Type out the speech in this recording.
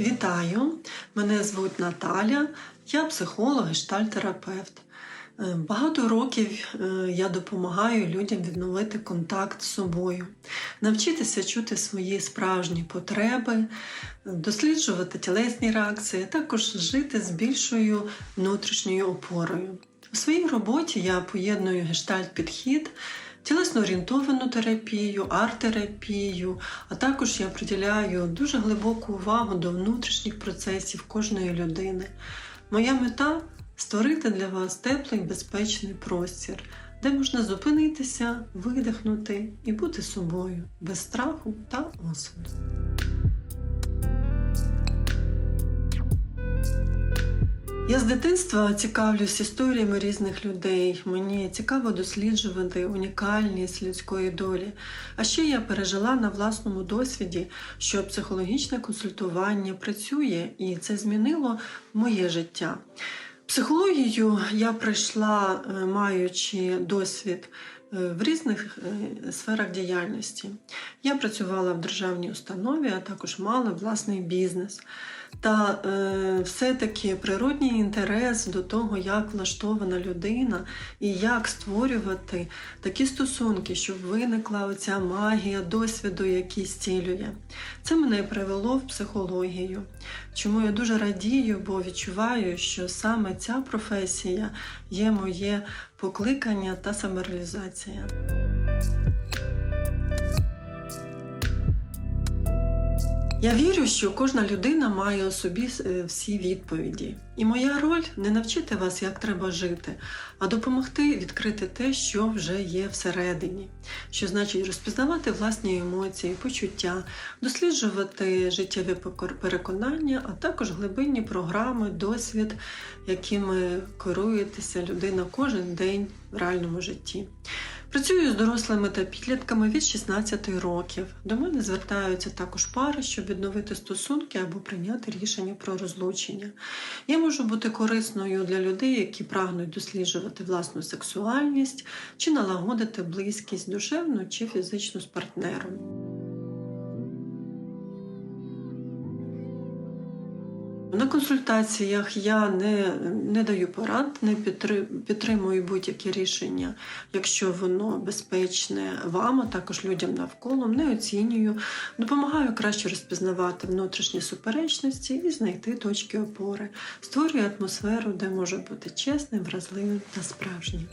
Вітаю! Мене звуть Наталя, я психолог, гештальтерапевт. Е, Багато років е, я допомагаю людям відновити контакт з собою, навчитися чути свої справжні потреби, досліджувати тілесні реакції, а також жити з більшою внутрішньою опорою. У своїй роботі я поєдную гештальт-підхід, тілесно орієнтовану терапію, арт-терапію, а також я приділяю дуже глибоку увагу до внутрішніх процесів кожної людини. Моя мета створити для вас теплий безпечний простір, де можна зупинитися, видихнути і бути собою без страху та осуду. Я з дитинства цікавлюсь історіями різних людей. Мені цікаво досліджувати унікальність людської долі. А ще я пережила на власному досвіді, що психологічне консультування працює, і це змінило моє життя. Психологію я прийшла, е, маючи досвід в різних е, сферах діяльності. Я працювала в державній установі, а також мала власний бізнес. Та е, все-таки природній інтерес до того, як влаштована людина і як створювати такі стосунки, щоб виникла оця магія досвіду, який зцілює. Це мене привело в психологію. Чому я дуже радію, бо відчуваю, що саме ця професія є моє покликання та самореалізація. hand. Я вірю, що кожна людина має у собі е, всі відповіді. І моя роль не навчити вас, як треба жити, а допомогти відкрити те, що вже є всередині, що значить розпізнавати власні емоції, почуття, досліджувати життєві переконання, а також глибинні програми, досвід, якими керуєтеся людина кожен день в реальному житті. Працюю з дорослими та підлітками від 16 років. До мене звертаються також пари, щоб відновити стосунки або прийняти рішення про розлучення. Я можу бути корисною для людей, які прагнуть досліджувати власну сексуальність чи налагодити близькість душевну чи фізичну з партнером. На консультаціях я не, не даю порад, не підтри- підтримую будь-які рішення, якщо воно безпечне вам, а також людям навколо, не оцінюю, допомагаю краще розпізнавати внутрішні суперечності і знайти точки опори, створюю атмосферу, де може бути чесним, вразливим та справжнім.